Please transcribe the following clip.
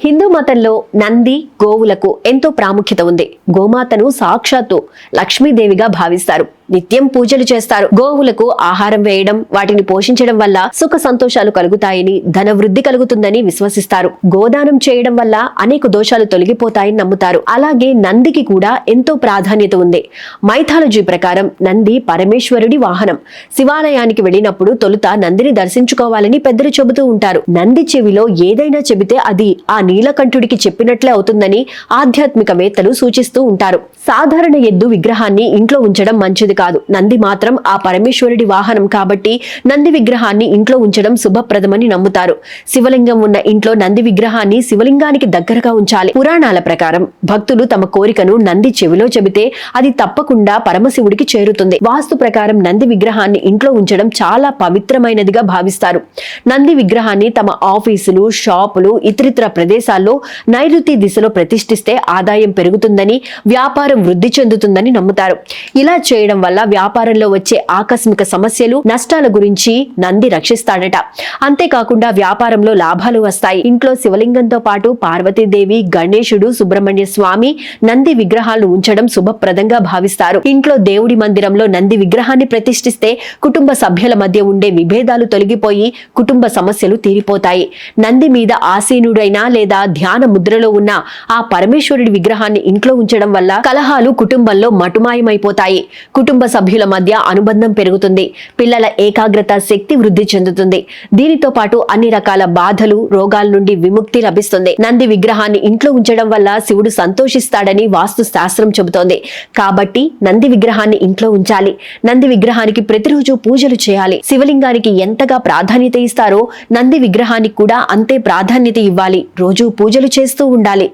హిందూ మతంలో నంది గోవులకు ఎంతో ప్రాముఖ్యత ఉంది. గోమాతను సాక్షాత్తు లక్ష్మీదేవిగా భావిస్తారు. నిత్యం పూజలు చేస్తారు. గోవులకు ఆహారం వేయడం వాటిని పోషించడం వల్ల సుఖ సంతోషాలు కలుగుతాయని ధన వృద్ధి కలుగుతుందని విశ్వసిస్తారు. గోదానం చేయడం వల్ల అనేక దోషాలు తొలగిపోతాయని నమ్ముతారు. అలాగే నందికి కూడా ఎంతో ప్రాధాన్యత ఉంది. మైథాలజీ ప్రకారం నంది పరమేశ్వరుడి వాహనం. శివాలయానికి వెళ్ళినప్పుడు తొలుత నందిని దర్శించుకోవాలని పెద్దలు చెబుతూ ఉంటారు. నంది చెవిలో ఏదైనా చెబితే అది ఆ నీలకంఠుడికి చెప్పినట్లే అవుతుందని ఆధ్యాత్మికవేత్తలు సూచిస్తూ ఉంటారు. సాధారణ ఎద్దు విగ్రహాన్ని ఇంట్లో ఉంచడం మంచిది కాదు. నంది మాత్రం ఆ పరమేశ్వరుడి వాహనం కాబట్టి నంది విగ్రహాన్ని ఇంట్లో ఉంచడం శుభప్రదమని నమ్ముతారు. శివలింగం ఉన్న ఇంట్లో నంది విగ్రహాన్ని శివలింగానికి దగ్గరగా ఉంచాలి. పురాణాల ప్రకారం భక్తులు తమ కోరికను నంది చెవిలో చెబితే అది తప్పకుండా పరమశివుడికి చేరుతుంది. వాస్తు ప్రకారం నంది విగ్రహాన్ని ఇంట్లో ఉంచడం చాలా పవిత్రమైనదిగా భావిస్తారు. నంది విగ్రహాన్ని తమ ఆఫీసులు షాపులు ఇతరితర ప్రదేశాల్లో నైరుతి దిశలో ప్రతిష్ఠిస్తే ఆదాయం పెరుగుతుందని వ్యాపారం వృద్ధి చెందుతుందని నమ్ముతారు. ఇలా చేయడం వల్ల వ్యాపారంలో వచ్చే ఆకస్మిక సమస్యలు నష్టాల గురించి నంది రక్షిస్తాడట. అంతేకాకుండా వ్యాపారంలో లాభాలు వస్తాయి. ఇంట్లో శివలింగంతో పాటు పార్వతీదేవి గణేశుడు సుబ్రహ్మణ్య స్వామి నంది విగ్రహాలు ఉంచడం శుభప్రదంగా భావిస్తారు. ఇంట్లో దేవుడి మందిరంలో నంది విగ్రహాన్ని ప్రతిష్ఠిస్తే కుటుంబ సభ్యుల మధ్య ఉండే విభేదాలు తొలగిపోయి కుటుంబ సమస్యలు తీరిపోతాయి. నంది మీద ఆసీనుడైనా లేదా ధ్యాన ముద్రలో ఉన్న ఆ పరమేశ్వరుడి విగ్రహాన్ని ఇంట్లో ఉంచడం వల్ల కలహాలు కుటుంబంలో మటుమాయమైపోతాయి. కుటుంబ సభ్యుల మధ్య అనుబంధం పెరుగుతుంది. పిల్లల ఏకాగ్రత శక్తి వృద్ధి చెందుతుంది. దీనితో పాటు అన్ని రకాల బాధలు రోగాల నుండి విముక్తి లభిస్తుంది. నంది విగ్రహాన్ని ఇంట్లో ఉంచడం వల్ల శివుడు సంతోషిస్తాడని వాస్తు శాస్త్రం చెబుతోంది. కాబట్టి నంది విగ్రహాన్ని ఇంట్లో ఉంచాలి. నంది విగ్రహానికి ప్రతిరోజు పూజలు చేయాలి. శివలింగానికి ఎంతగా ప్రాధాన్యత ఇస్తారో నంది విగ్రహానికి కూడా అంతే ప్రాధాన్యత ఇవ్వాలి. రోజు పూజలు చేస్తూ ఉండాలి.